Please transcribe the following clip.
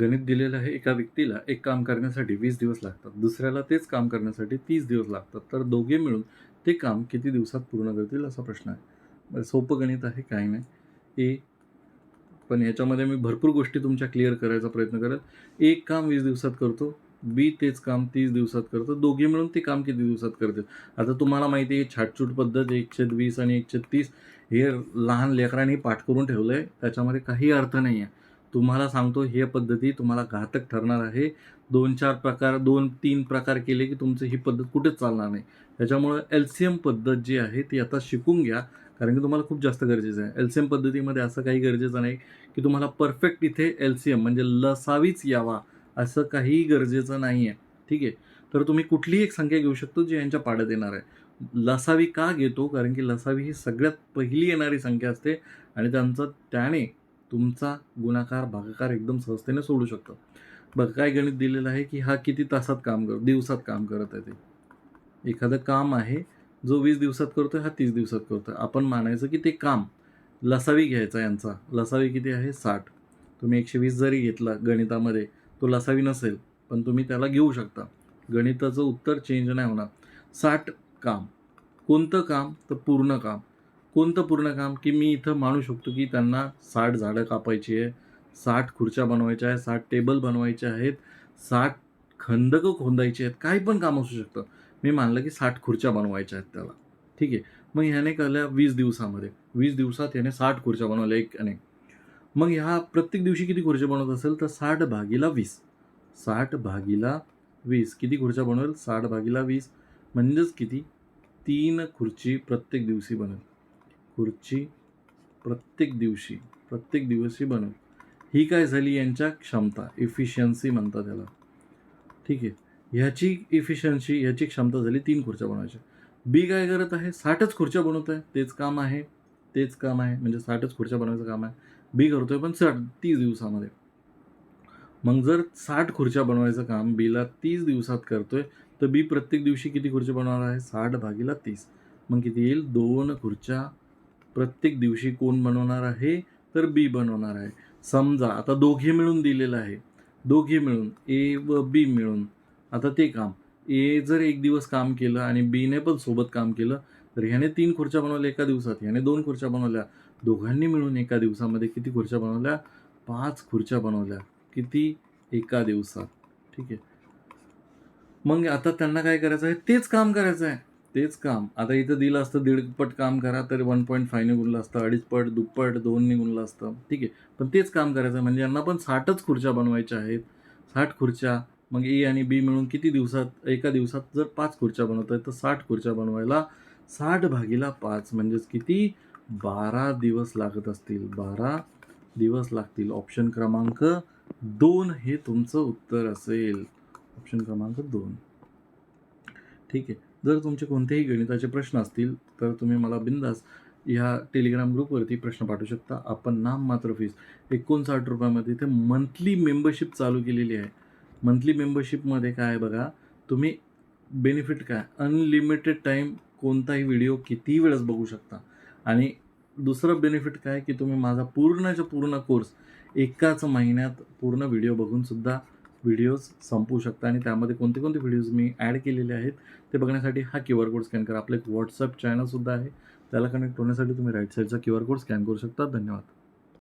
गणित दिलेलं आहे एका व्यक्तीला एक काम करण्यासाठी वीस दिवस लागतात. दुसऱ्याला तेच काम करण्यासाठी तीस दिवस लागतात. तर दोघे मिळून ते काम किती दिवसात पूर्ण करतील असा प्रश्न आहे. सोपं गणित आहे काही नाही. ए पण याच्यामध्ये मी भरपूर गोष्टी तुमच्या क्लिअर करायचा प्रयत्न करेल. एक काम वीस दिवसात करतो बी तेच काम तीस दिवसात करतो दोघे मिळून ते काम किती दिवसात करतील? आता तुम्हाला माहिती आहे छाटछूट पद्धत एकशे वीस आणि एकशे तीस हे लहान लेकरांनी पाठ करून ठेवलं आहे त्याच्यामध्ये काही अर्थ नाही आहे तुम्हाला सांगतो हे पद्धती तुम्हाला घातक ठरणार आहे. दोन चार प्रकार दोन तीन प्रकार केले की तुमचं ही पद्धत कुठेच चालणार नाही. त्याच्यामुळं एल सी एम पद्धत जी आहे ती आता शिकून घ्या कारण की तुम्हाला खूप जास्त गरजेचं आहे. एल सी एम पद्धतीमध्ये असं काही गरजेचं नाही की तुम्हाला परफेक्ट इथे एल सी एम म्हणजे लसावीच यावा असं काही गरजेचं नाही आहे ठीक आहे? तर तुम्ही कुठलीही एक संख्या घेऊ शकतो जी यांच्या पाड्यात येणार आहे. लसावी का घेतो? कारण की लसावी ही सगळ्यात पहिली येणारी संख्या असते आणि त्यांचं त्याने तुमचा गुणाकार भागाकार एकदम सहजतेने सोडू शकतो. बघ काय गणित दिलेलं आहे की हा किती तासात काम कर दिवसात काम करत आहे ते. एखादं काम आहे जो वीस दिवसात करतोय हा तीस दिवसात करतोय. आपण मानायचं की ते काम लसावी घ्यायचा यांचा. लसावी किती आहे? साठ. तुम्ही एकशे वीस जरी घेतला गणितामध्ये तो लसावी नसेल पण तुम्ही त्याला घेऊ शकता. गणिताचं उत्तर चेंज नाही होणार. साठ काम. कोणतं काम? तर पूर्ण काम. कोणतं पूर्ण काम की मी इथं मानू शकतो की त्यांना साठ झाडं कापायची आहे साठ खुर्च्या बनवायच्या आहेत साठ टेबल बनवायचे आहेत साठ खंदकं खोदायची आहेत काही पण काम असू शकतं. मी मानलं की साठ खुर्च्या बनवायच्या आहेत त्याला. ठीक आहे. मग ह्याने कळल्या वीस दिवसामध्ये. वीस दिवसात ह्याने साठ खुर्च्या बनवल्या एक याने मग ह्या प्रत्येक दिवशी किती खुर्च्या बनवत असेल तर साठ भागीला वीस. साठ भागीला वीस. किती खुर्च्या बनवेल? साठ भागीला वीस. म्हणजेच किती? तीन खुर्ची प्रत्येक दिवशी बनेल खुर्ची प्रत्येक दिवशी प्रत्येक दिवशी बनव. ही काय झाली? यांच्या क्षमता इफिशियन्सी म्हणतात त्याला ठीक आहे. ह्याची इफिशियन्सी ह्याची क्षमता झाली तीन खुर्च्या बनवायच्या. बी काय करत आहे? साठच खुर्च्या बनवत आहे. तेच काम आहे. तेच काम आहे. म्हणजे साठच खुर्च्या बनवायचं काम आहे. बी करतोय पण साठ तीस दिवसामध्ये. मग जर साठ खुर्च्या बनवायचं काम बीला तीस दिवसात करतोय तर बी प्रत्येक दिवशी किती खुर्च्या बनवणार आहे? साठ भागीला तीस. मग किती येईल? दोन खुर्च्या प्रत्येक दिवशी कोण बनवणार आहे तर बी बनवणार आहे. समजा आता दोघे मिळून दिलेलं आहे. दोघे मिळून ए व बी मिळून. आता ते काम ए जर एक दिवस काम केलं आणि बीने पण सोबत काम केलं तर ह्याने तीन खुर्च्या बनवल्या एका दिवसात ह्याने दोन खुर्च्या बनवल्या. दोघांनी मिळून एका दिवसामध्ये किती खुर्च्या बनवल्या? पाच खुर्च्या बनवल्या. किती? एका दिवसात. ठीक आहे. मग आता त्यांना काय करायचं आहे? तेच काम करायचं आहे. तेच काम. आता इथं दिलं असतं दीडपट काम करा तर वन पॉईंट फायने गुणलं असतं अडीच पट दुप्पट दोन गुणलं असतं. ठीक आहे. पण तेच काम करायचं म्हणजे यांना पण साठच खुर्च्या बनवायच्या आहेत. साठ खुर्च्या मग ए आणि बी मिळून किती दिवसात एका दिवसात जर पाच खुर्च्या बनवत आहेत तर साठ खुर्च्या बनवायला साठ भागीला पाच म्हणजेच किती? बारा दिवस लागत असतील. बारा दिवस लागतील. ऑप्शन क्रमांक दोन हे तुमचं उत्तर असेल. ऑप्शन क्रमांक दोन. ठीक आहे. जर तुमचे कोणतेही गणिताचे प्रश्न असतील तर तुम्ही मला बिंदास ह्या टेलिग्राम ग्रुपवरती प्रश्न पाठवू शकता. आपण नाम मात्र फीस एकोणसाठ रुपयामध्ये इथे मंथली मेंबरशिप चालू केलेली आहे. मंथली मेंबरशिपमध्ये काय आहे बघा तुम्ही बेनिफिट काय? अनलिमिटेड टाईम कोणताही व्हिडिओ कितीही वेळेस बघू शकता. आणि दुसरं बेनिफिट काय? की तुम्ही माझा पूर्णच्या पूर्ण कोर्स एकाच महिन्यात पूर्ण व्हिडिओ बघूनसुद्धा व्हिडिओज संपवू शकता आणि त्यामध्ये कोणते कोणते व्हिडिओज मी ॲड केलेले आहेत ते बघण्यासाठी हा क्यू आर कोड स्कॅन करा. आपलं एक व्हॉट्सअप चॅनलसुद्धा आहे. त्याला कनेक्ट होण्यासाठी तुम्ही राईट साईडचा क्यू आर कोड स्कॅन करू शकता. धन्यवाद.